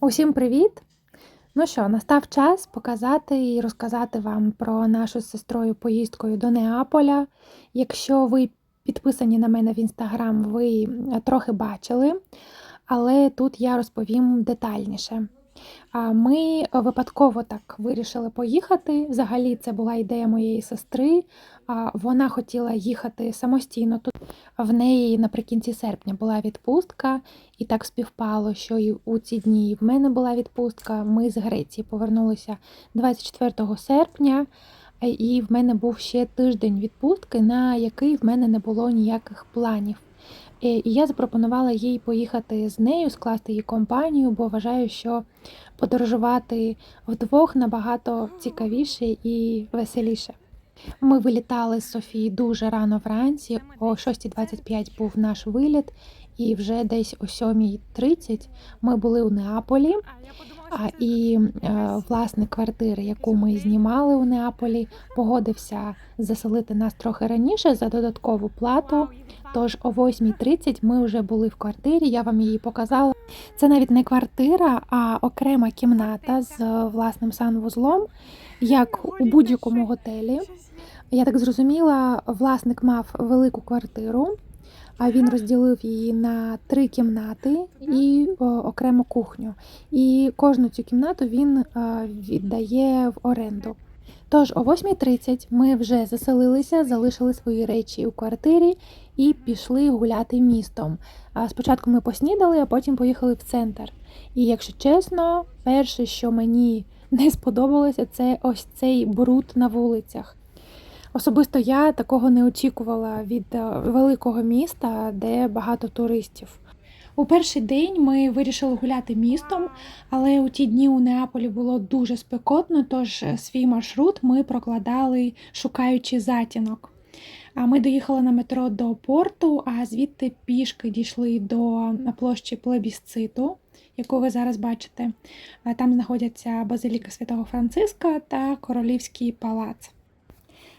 Усім привіт! Ну що, настав час показати і розказати вам про нашу з сестрою поїздкою до Неаполя. Якщо ви підписані на мене в інстаграм, ви е, трохи бачили, але тут я розповім детальніше. Ми випадково так вирішили поїхати. Взагалі, це була ідея моєї сестри. Вона хотіла їхати самостійно. Тут в неї наприкінці серпня була відпустка, і так співпало, що і у ці дні в мене була відпустка. Ми з Греції повернулися 24 серпня, е, і в мене був ще тиждень відпустки, на який в мене не було ніяких планів. І я запропонувала їй поїхати з нею, скласти її компанію, бо вважаю, що подорожувати вдвох набагато цікавіше і веселіше. Ми вилітали з Софії дуже рано вранці, о 6.25 був наш виліт, і вже десь о 7.30 ми були у Неаполі. А і е, власник квартири, яку ми знімали у Неаполі, погодився заселити нас трохи раніше за додаткову плату. Тож о 8.30 ми вже були в квартирі. Я вам її показала. Це навіть не квартира, а окрема кімната з е, власним санвузлом, як у будь-якому готелі. Я так зрозуміла, власник мав велику квартиру, він розділив її на три кімнати і о, окрему кухню. І кожну цю кімнату він е, віддає в оренду. Тож о 8.30 ми вже заселилися, залишили свої речі у квартирі і пішли гуляти містом. А Спочатку ми поснідали, а потім поїхали в центр. І якщо чесно, перше, що мені не сподобалося, це ось цей бруд на вулицях. Особисто я такого не очікувала від е, великого міста, де багато туристів. У перший день ми вирішили гуляти містом, але у ті дні у Неаполі було дуже спекотно, тож свій маршрут ми прокладали, шукаючи затінок. А Ми доїхали на метро до порту, а звідти пішки дійшли до площі плебісциту, яку ви зараз бачите. Там знаходяться базиліка Святого Франциска та Королівський палац.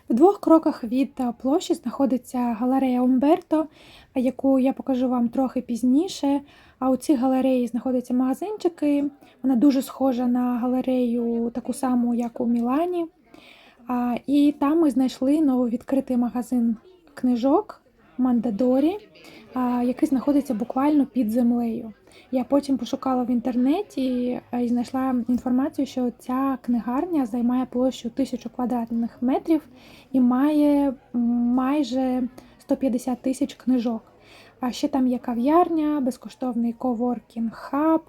В двох кроках від е, площі знаходиться галерея Умберто, яку я покажу вам трохи пізніше. А у цій галереї знаходяться магазинчики. Вона дуже схожа на галерею, таку саму, як у Мілані. І там ми знайшли нововідкритий магазин книжок Мандадорі, який знаходиться буквально під землею. Я потім пошукала в інтернеті е, і знайшла інформацію, що ця книгарня займає площу тисячу квадратних метрів і має майже 150 тисяч книжок. А ще там є кав'ярня, безкоштовний коворкінг хаб,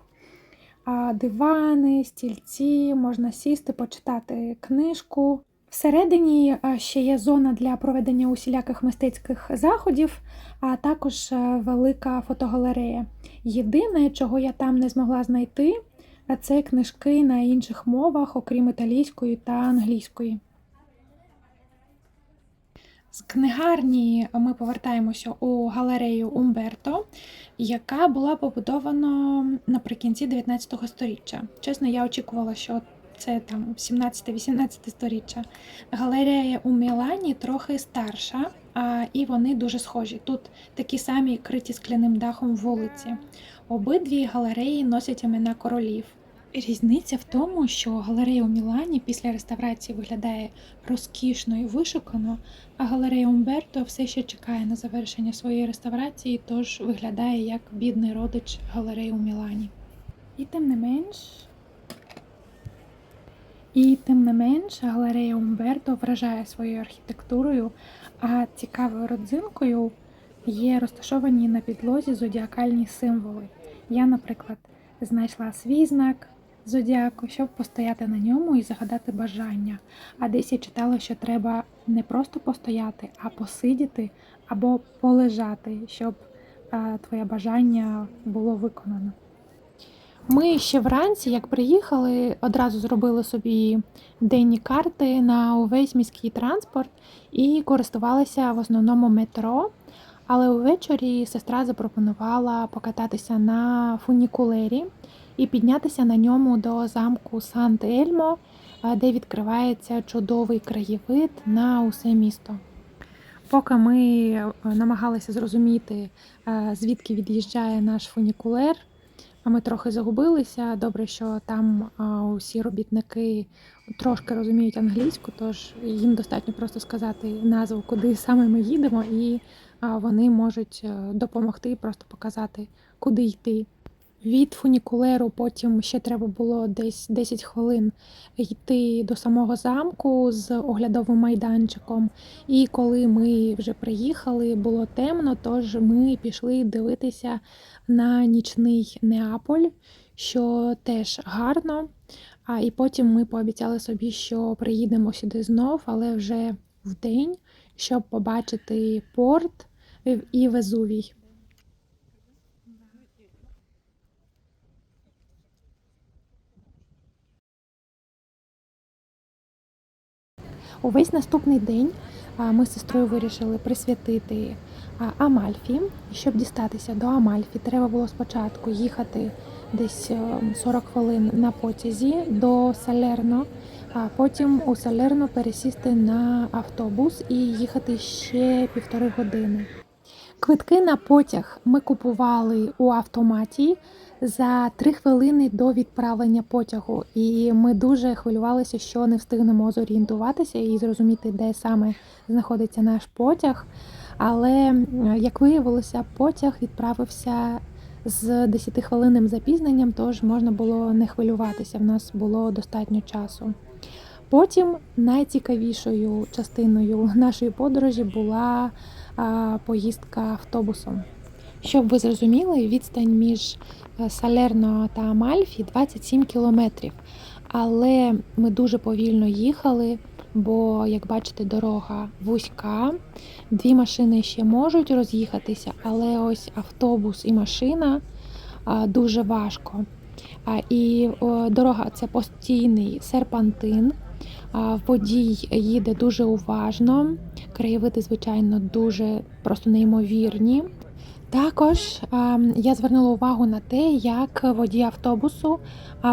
дивани, стільці, можна сісти, почитати книжку. Всередині е, ще є зона для проведення усіляких мистецьких заходів, а також е, велика фотогалерея. Єдине, чого я там не змогла знайти, це книжки на інших мовах, окрім італійської та англійської. З книгарні ми повертаємося у галерею Умберто, яка була побудована наприкінці 19 століття. Чесно, я очікувала, що це там 17-18 сторіччя. Галерея у Мілані трохи старша, а, і вони дуже схожі. Тут такі самі криті скляним дахом вулиці. Обидві галереї носять імена королів. Різниця в тому, що галерея у Мілані після реставрації виглядає розкішно і вишукано, а галерея Умберто все ще чекає на завершення своєї реставрації, тож виглядає як бідний родич галереї у Мілані. І тим не менш, і тим не менш, галерея Умберто вражає своєю архітектурою, а цікавою родзинкою є розташовані на підлозі зодіакальні символи. Я, наприклад, знайшла свій знак зодіаку, щоб постояти на ньому і загадати бажання. А десь я читала, що треба не просто постояти, а посидіти або полежати, щоб твоє бажання було виконано. Ми ще вранці, як приїхали, одразу зробили собі денні карти на увесь міський транспорт і користувалися в основному метро. Але увечері сестра запропонувала покататися на фунікулері і піднятися на ньому до замку Сант-Ельмо, де відкривається чудовий краєвид на усе місто. Поки ми намагалися зрозуміти, звідки від'їжджає наш фунікулер, ми трохи загубилися. Добре, що там а, усі робітники трошки розуміють англійську, тож їм достатньо просто сказати назву, куди саме ми їдемо, і а, вони можуть е, допомогти, просто показати, куди йти. Від фунікулеру потім ще треба було десь 10 хвилин йти до самого замку з оглядовим майданчиком. І коли ми вже приїхали, було темно, тож ми пішли дивитися на нічний Неаполь, що теж гарно. А і потім ми пообіцяли собі, що приїдемо сюди знов, але вже вдень, щоб побачити порт і Везувій. Увесь наступний день ми з сестрою вирішили присвятити Амальфі. Щоб дістатися до Амальфі, треба було спочатку їхати десь е, 40 хвилин на потязі до Салерно, а потім у Салерно пересісти на автобус і їхати ще півтори години. Квитки на потяг ми купували у автоматі за три хвилини до відправлення потягу, і ми дуже хвилювалися, що не встигнемо зорієнтуватися і зрозуміти, де саме знаходиться наш потяг. Але як виявилося, потяг відправився з 10-хвилинним запізненням, тож можна було не хвилюватися. В нас було достатньо часу. Потім найцікавішою частиною нашої подорожі була поїздка автобусом. Щоб ви зрозуміли, відстань між е, Салерно та Амальфі 27 кілометрів. Але ми дуже повільно їхали, бо, як бачите, дорога вузька. Дві машини ще можуть роз'їхатися, але ось автобус і машина дуже важко. І дорога це постійний серпантин. Водій їде дуже уважно, краєвиди, звичайно, дуже просто неймовірні. Також а, я звернула увагу на те, як водій автобусу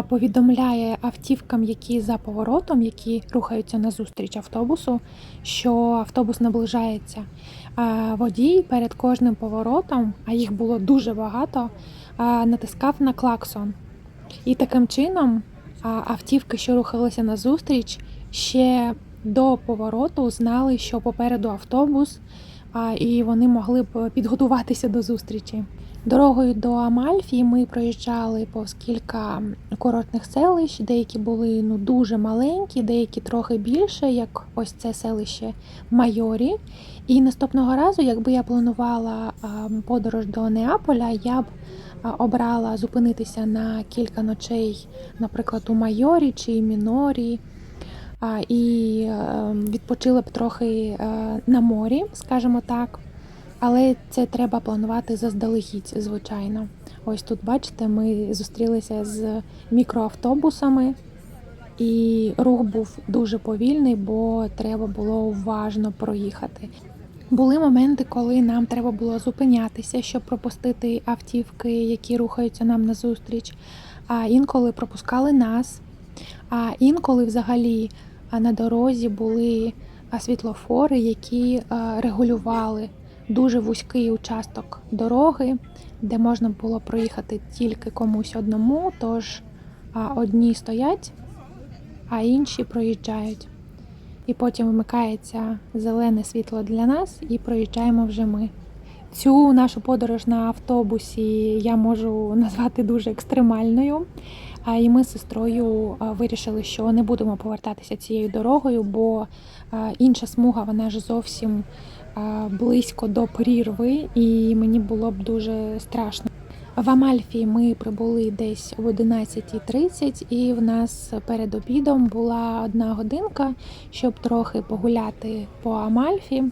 повідомляє автівкам, які за поворотом, які рухаються назустріч автобусу, що автобус наближається. Водій перед кожним поворотом, а їх було дуже багато, натискав на клаксон. І таким чином автівки, що рухалися назустріч, ще до повороту знали, що попереду автобус, і вони могли б підготуватися до зустрічі. Дорогою до Амальфі ми проїжджали повз кілька курортних селищ. Деякі були ну дуже маленькі, деякі трохи більше, як ось це селище Майорі. І наступного разу, якби я планувала подорож до Неаполя, я б обрала зупинитися на кілька ночей, наприклад, у Майорі чи Мінорі. І е, відпочила б трохи е, на морі, скажімо так. Але це треба планувати заздалегідь, звичайно. Ось тут, бачите, ми зустрілися з мікроавтобусами, і рух був дуже повільний, бо треба було уважно проїхати. Були моменти, коли нам треба було зупинятися, щоб пропустити автівки, які рухаються нам назустріч. А інколи пропускали нас. А інколи взагалі на дорозі були світлофори, які регулювали дуже вузький участок дороги, де можна було проїхати тільки комусь одному, тож одні стоять, а інші проїжджають. І потім вмикається зелене світло для нас, і проїжджаємо вже ми. Цю нашу подорож на автобусі я можу назвати дуже екстремальною. А і ми з сестрою вирішили, що не будемо повертатися цією дорогою, бо інша смуга вона ж зовсім близько до прірви, і мені було б дуже страшно. В Амальфі ми прибули десь в 11.30 і в нас перед обідом була одна годинка, щоб трохи погуляти по Амальфі,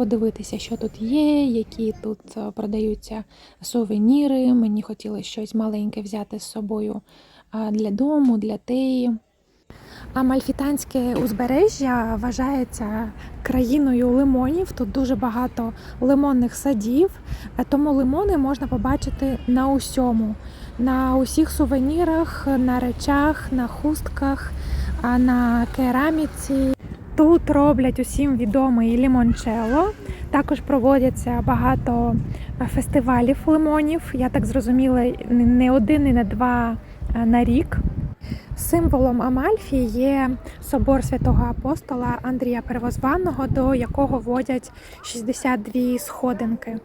подивитися, що тут є, які тут е, продаються сувеніри. Мені хотілося щось маленьке взяти з собою для дому, для теї. Амальфітанське узбережжя вважається країною лимонів. Тут дуже багато лимонних садів, е, тому лимони можна побачити на усьому, на усіх сувенірах, на речах, на хустках, на кераміці. Тут роблять усім відомий лімончело. Також проводяться багато е, фестивалів лимонів. Я так зрозуміла, не один і не два е, на рік. Символом Амальфі є собор святого апостола Андрія Первозваного, до якого водять 62 сходинки.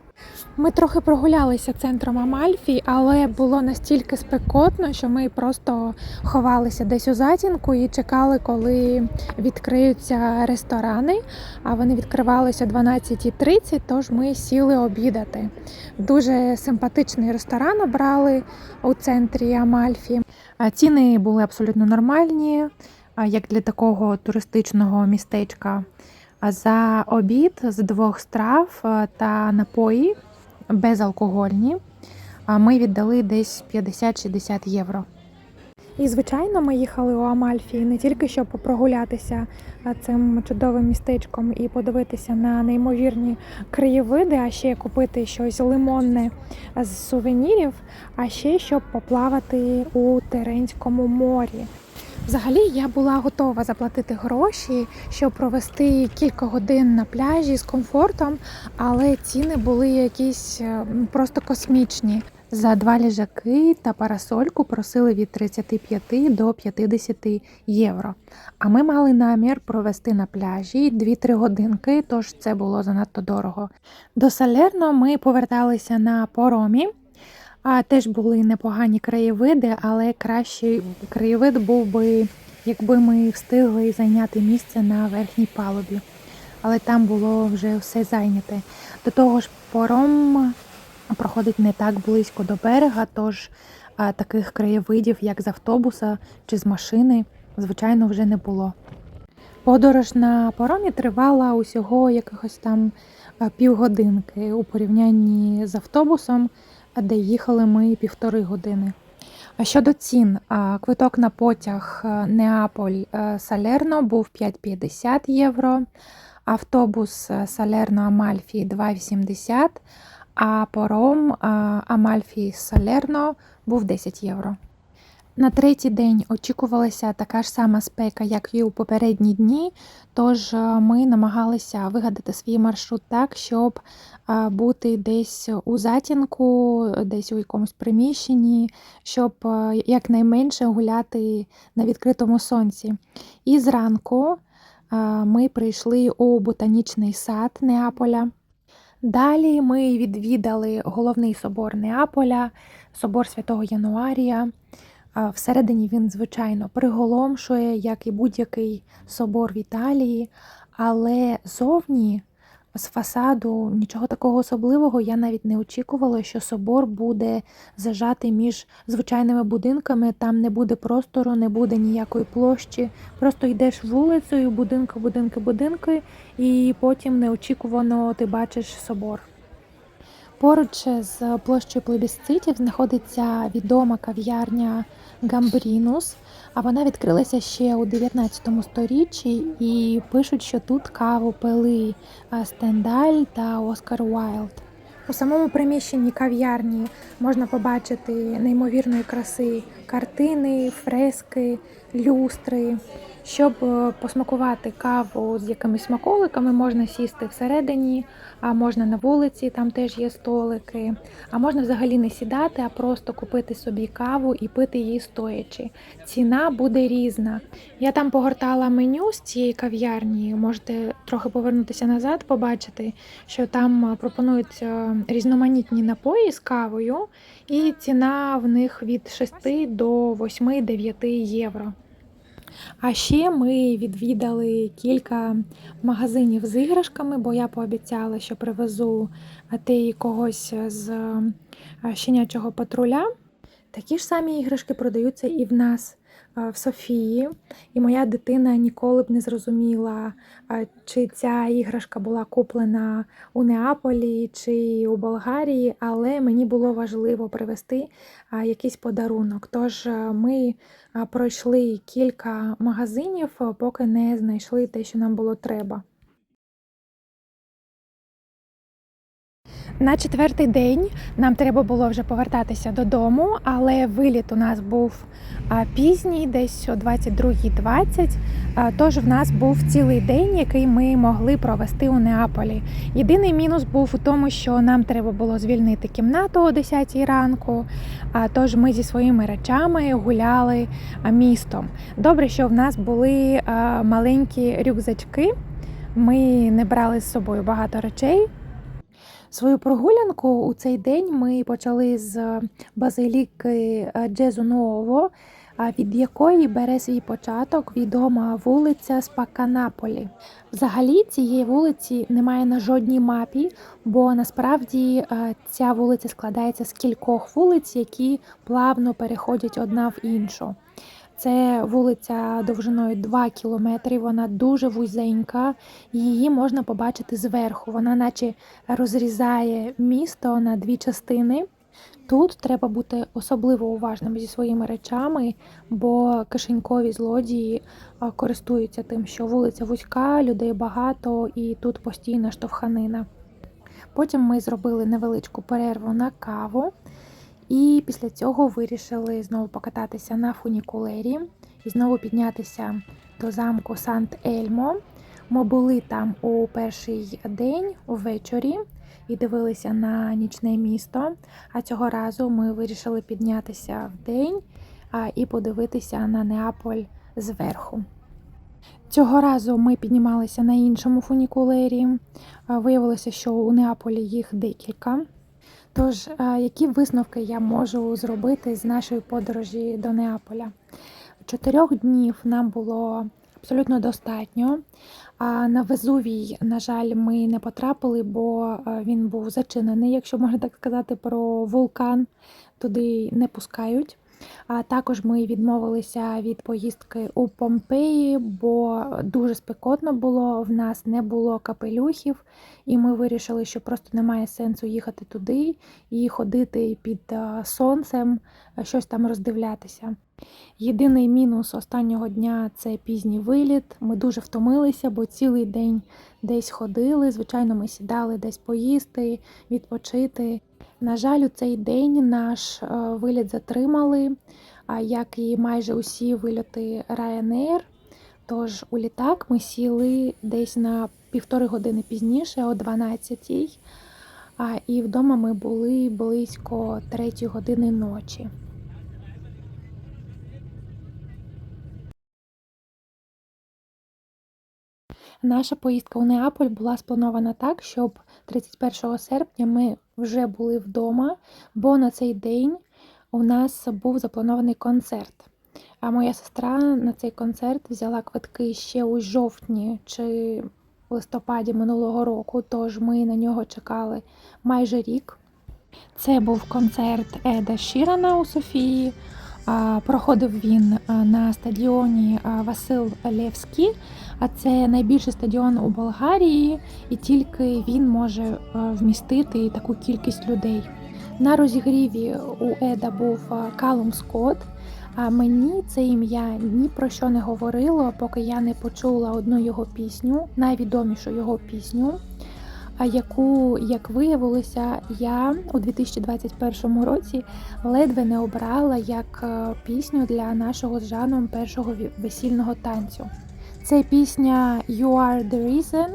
Ми трохи прогулялися центром Амальфі, але було настільки спекотно, що ми просто ховалися десь у затінку і чекали, коли відкриються ресторани. А вони відкривалися о 12.30, тож ми сіли обідати. Дуже симпатичний ресторан обрали у центрі Амальфі. Ціни були абсолютно нормальні, як для такого туристичного містечка. За обід з двох страв та напої безалкогольні ми віддали десь 50-60 євро. І, звичайно, ми їхали у Амальфі не тільки щоб прогулятися цим чудовим містечком і подивитися на неймовірні краєвиди, а ще купити щось лимонне з сувенірів, а ще щоб поплавати у Теренському морі. Взагалі я була готова заплатити гроші, щоб провести кілька годин на пляжі з комфортом, але ціни були якісь е, просто космічні. За два ліжаки та парасольку просили від 35 до 50 євро. А ми мали намір провести на пляжі 2-3 годинки, тож це було занадто дорого. До Салерно ми поверталися на поромі. А теж були непогані краєвиди, але кращий краєвид був би, якби ми встигли зайняти місце на верхній палубі. Але там було вже все зайняте. До того ж, пором проходить не так близько до берега, тож таких краєвидів, як з автобуса чи з машини, звичайно, вже не було. Подорож на поромі тривала усього якихось там півгодинки у порівнянні з автобусом, де їхали ми півтори години. А щодо цін, квиток на потяг Неаполь Салерно був 5,50 євро, автобус а, Салерно Амальфі 2,80, а пором Амальфі Салерно був 10 євро. На третій день очікувалася така ж сама спека, як і у попередні дні. Тож е, ми намагалися вигадати свій маршрут так, щоб е, бути десь у затінку, десь у якомусь приміщенні, щоб е, якнайменше гуляти на відкритому сонці. І зранку ми прийшли у ботанічний сад Неаполя. Далі ми відвідали головний собор Неаполя, собор Святого Януарія. Всередині він, звичайно, приголомшує, як і будь-який собор в Італії, але зовні з фасаду нічого такого особливого я навіть не очікувала, що собор буде зажатий між звичайними будинками, там не буде простору, не буде ніякої площі. Просто йдеш вулицею, будинки, будинки, будинки, і потім неочікувано ти бачиш собор. Поруч з площею плебісцитів знаходиться відома кав'ярня Гамбрінус, а вона відкрилася ще у 19 сторіччі і пишуть, що тут каву пили Стендаль та Оскар Уайлд. У самому приміщенні кав'ярні можна побачити неймовірної краси картини, фрески, люстри. Щоб е, посмакувати каву з якимись смаколиками, можна сісти всередині, а можна на вулиці, там теж є столики. А можна взагалі не сідати, а просто купити собі каву і пити її стоячи. Ціна буде різна. Я там погортала меню з цієї кав'ярні. Можете трохи повернутися назад, побачити, що там е, пропонуються різноманітні напої з кавою, і ціна в них від 6 до 8-9 євро. А ще ми відвідали кілька магазинів з іграшками, бо я пообіцяла, що привезу ти когось з е, щенячого патруля. Такі ж самі іграшки продаються і в нас е, в Софії. І моя дитина ніколи б не зрозуміла, е, чи ця іграшка була куплена у Неаполі чи у Болгарії, але мені було важливо привезти е, якийсь подарунок. Тож ми пройшли кілька магазинів, поки не знайшли те, що нам було треба. На четвертий день нам треба було вже повертатися додому, але виліт у нас був пізній, десь о 22.20. А, Тож в нас був цілий день, який ми могли провести у Неаполі. Єдиний мінус був у тому, що нам треба було звільнити кімнату о 10 ранку. Тож ми зі своїми речами гуляли містом. Добре, що в нас були маленькі рюкзачки. Ми не брали з собою багато речей. Свою прогулянку у цей день ми почали з базиліки Джезу Нуово, від якої бере свій початок відома вулиця Спаканаполі. Взагалі цієї вулиці немає на жодній мапі, бо насправді е, ця вулиця складається з кількох вулиць, які плавно переходять одна в іншу. Це вулиця довжиною 2 кілометри, вона дуже вузенька, її можна побачити зверху. Вона наче розрізає місто на дві частини. Тут треба бути особливо уважним зі своїми речами, бо кишенькові злодії користуються тим, що вулиця вузька, людей багато і тут постійна штовханина. Потім ми зробили невеличку перерву на каву, і після цього вирішили знову покататися на фунікулері і знову піднятися до замку Сант-Ельмо. Ми були там у перший день увечері і дивилися на нічне місто. А цього разу ми вирішили піднятися в день і подивитися на Неаполь зверху. Цього разу ми піднімалися на іншому фунікулері. Виявилося, що у Неаполі їх декілька. Тож, які висновки я можу зробити з нашої подорожі до Неаполя? Чотирьох днів нам було абсолютно достатньо. На Везувій, на жаль, ми не потрапили, бо е, він був зачинений, якщо можна так сказати, про вулкан. Туди не пускають. А також ми відмовилися від поїздки у Помпеї, бо дуже спекотно було. В нас не було капелюхів, і ми вирішили, що просто немає сенсу їхати туди і ходити під е, сонцем, е, щось там роздивлятися. Єдиний мінус останнього дня це пізній виліт. Ми дуже втомилися, бо цілий день десь ходили. Звичайно, ми сідали десь поїсти, відпочити. На жаль, у цей день наш е, виліт затримали, як і майже усі вильоти Ryanair. Тож у літак ми сіли десь на півтори години пізніше, о 12-й, і вдома ми були близько 3 години ночі. Наша поїздка у Неаполь була спланована так, щоб 31 серпня ми вже були вдома, бо на цей день у нас був запланований концерт. А моя сестра на цей концерт взяла квитки ще у жовтні чи листопаді минулого року, тож ми на нього чекали майже рік. Це був концерт Еда Шірана у Софії. Проходив він на стадіоні Васил Левський, а це найбільший стадіон у Болгарії, і тільки він може вмістити таку кількість людей. На розігріві у Еда був Калум Скотт, а мені це ім'я ні про що не говорило, поки я не почула одну його пісню, найвідомішу його пісню, яку, як виявилося, я у 2021 році ледве не обрала як е, пісню для нашого з Жаном першого весільного танцю. Це пісня You Are The Reason.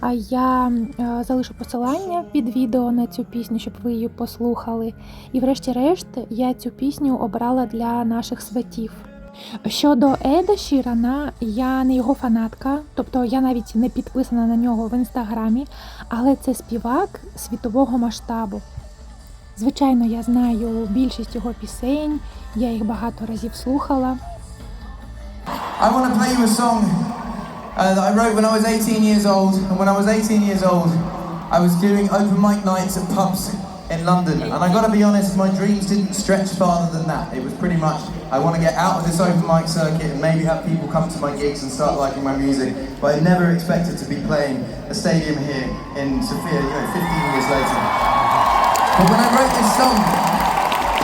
А я е, залишу посилання під відео на цю пісню, щоб ви її послухали. І врешті-решт я цю пісню обрала для наших сватів. Щодо Еда Шірана, я не його фанатка, тобто я навіть не підписана на нього в інстаграмі, але це співак світового масштабу. Звичайно, я знаю більшість його пісень, я їх багато разів слухала. I want to play you a song uh, that I wrote when I was 18 years old. And when I was 18 years old, I was doing open mic nights at pubs in London. And I got to be honest, my dreams didn't stretch farther than that. It was pretty much I want to get out of this open mic circuit and maybe have people come to my gigs and start liking my music. But I never expected to be playing a stadium here in Sofia, you know, 15 years later. But when I wrote this song,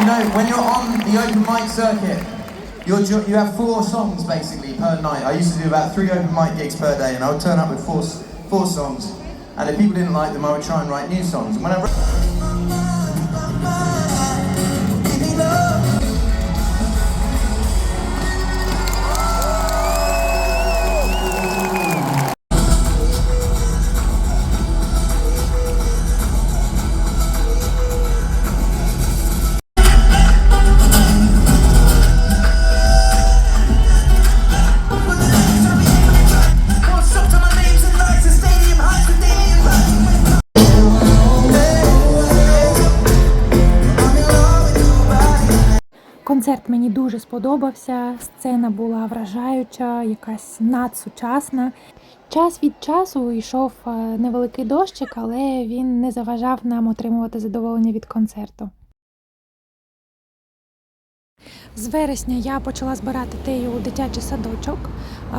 you know, when you're on the open mic circuit, ju- you have four songs basically per night. I used to do about three open mic gigs per day, and I would turn up with four, four songs. And if people didn't like them, I would try and write new songs. And when I wrote дуже сподобався. Сцена була вражаюча, якась надсучасна. Час від часу йшов е, невеликий дощик, але він не заважав нам отримувати задоволення від концерту. З вересня я почала збирати тею у дитячий садочок.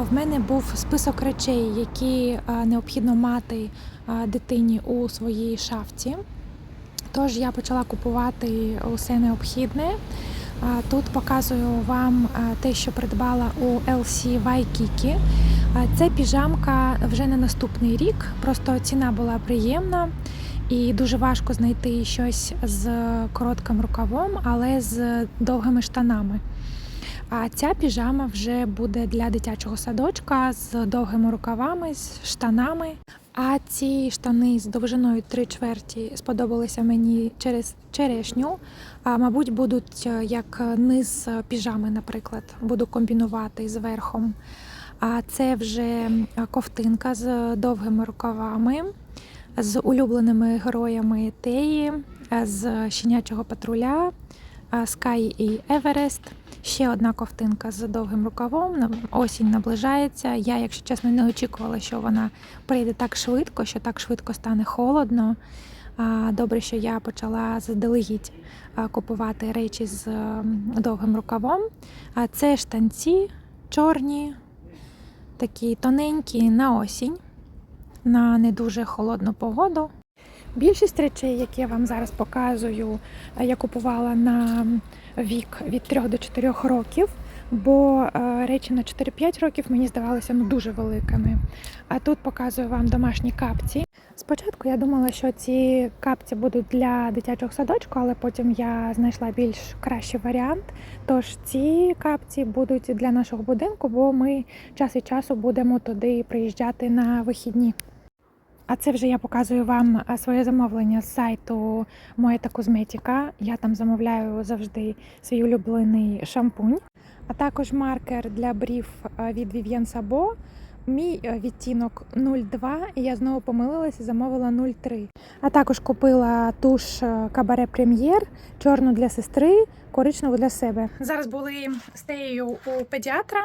В мене був список речей, які е, необхідно мати е, дитині у своїй шафці. Тож я почала купувати усе необхідне. Тут показую вам те, що придбала у LC Waikiki. Це піжамка вже на наступний рік. Просто ціна була приємна і дуже важко знайти щось з коротким рукавом, але з довгими штанами. А ця піжама вже буде для дитячого садочка з довгими рукавами, з штанами. А ці штани з довжиною 3 чверті сподобалися мені через черешню. А, мабуть, будуть е, як низ піжами, наприклад, буду комбінувати з верхом. А це вже ковтинка з довгими рукавами, з улюбленими героями Теї, е, з щенячого патруля, Скай і Еверест. Ще одна ковтинка з довгим рукавом. Осінь наближається. Я, якщо чесно, не очікувала, що вона прийде так швидко, що так швидко стане холодно. Добре, що я почала заздалегідь купувати речі з довгим рукавом. А це штанці чорні, такі тоненькі на осінь, на не дуже холодну погоду. Більшість речей, які я вам зараз показую, е, я купувала на вік від 3 до 4 років, бо е, речі на 4-5 років мені здавалися ну, дуже великими. А тут показую вам домашні капці. Спочатку я думала, що ці капці будуть для дитячого садочку, але потім я знайшла більш кращий варіант. Тож ці капці будуть для нашого будинку, бо ми час від часу будемо туди приїжджати на вихідні. А це вже я показую вам своє замовлення з сайту Моя та козметика. Я там замовляю завжди свій улюблений шампунь, а також маркер для брів від Vivienne Sabo. Мій е, відтінок 02, і я знову помилилася, замовила 03. А також купила туш е, Кабаре Прем'єр, чорну для сестри, коричневу для себе. Зараз були з теєю у педіатра.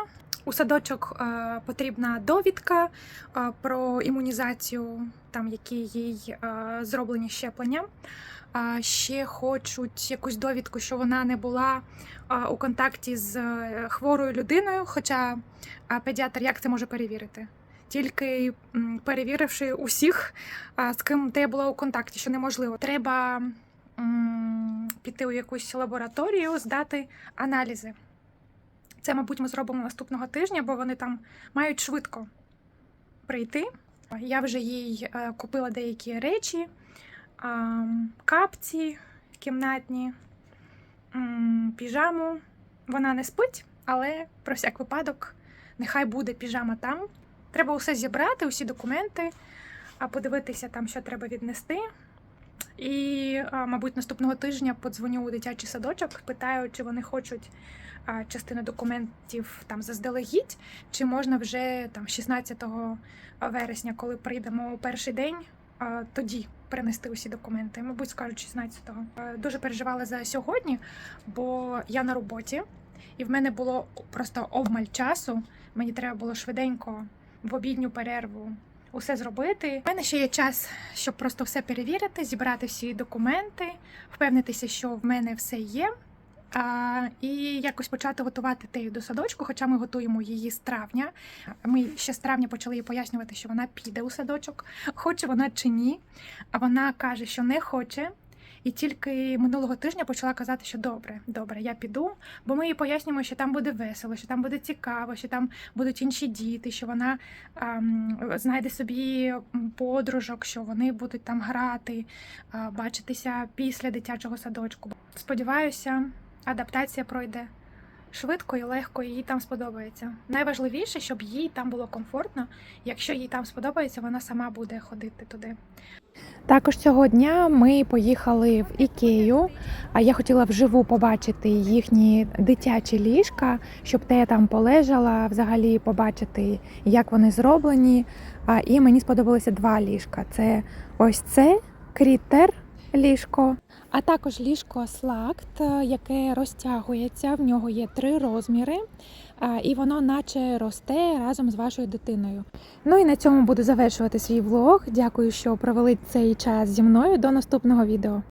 У садочок е, потрібна довідка е, про імунізацію, там які їй е, зроблені щеплення. Ще хочуть якусь довідку, що вона не була у контакті з хворою людиною. Хоча педіатр як це може перевірити? Тільки перевіривши усіх, з ким ти була у контакті, що неможливо. Треба піти у якусь лабораторію, здати аналізи. Це, мабуть, ми зробимо наступного тижня, бо вони там мають швидко прийти. Я вже їй е, купила деякі речі, капці кімнатні, піжаму. Вона не спить, але про всяк випадок нехай буде піжама там. Треба усе зібрати, усі документи, подивитися там, що треба віднести. І, мабуть, наступного тижня подзвоню у дитячий садочок, питаю, чи вони хочуть частину документів там заздалегідь, чи можна вже там 16 вересня, коли прийдемо у перший день, тоді принести усі документи. Мабуть, скажуть 16-го. Е, Дуже переживала за сьогодні, бо я на роботі, і в мене було просто обмаль часу. Мені треба було швиденько в обідню перерву усе зробити. У мене ще є час, щоб просто все перевірити, зібрати всі документи, впевнитися, що в мене все є. А, і якось почати готувати тею до садочку, хоча ми готуємо її з травня. Ми ще з травня почали їй пояснювати, що вона піде у садочок, хоче вона чи ні. А вона каже, що не хоче. І тільки минулого тижня почала казати, що добре, добре, я піду, бо ми їй пояснюємо, що там буде весело, що там буде цікаво, що там будуть інші діти, що вона ем, знайде собі подружок, що вони будуть там грати, е, бачитися після дитячого садочку. Сподіваюся, адаптація пройде швидко і легко, їй там сподобається. Найважливіше, щоб їй там було комфортно. Якщо їй там сподобається, вона сама буде ходити туди. Також цього дня ми поїхали в Ікею. А я хотіла вживу побачити їхні дитячі ліжка, щоб те там полежала, взагалі побачити, як вони зроблені. І мені сподобалося два ліжка. Це ось це крітер ліжко, а також ліжко слакт, яке розтягується. В нього є три розміри, і воно наче росте разом з вашою дитиною. Ну і на цьому буду завершувати свій влог. Дякую, що провели цей час зі мною. До наступного відео.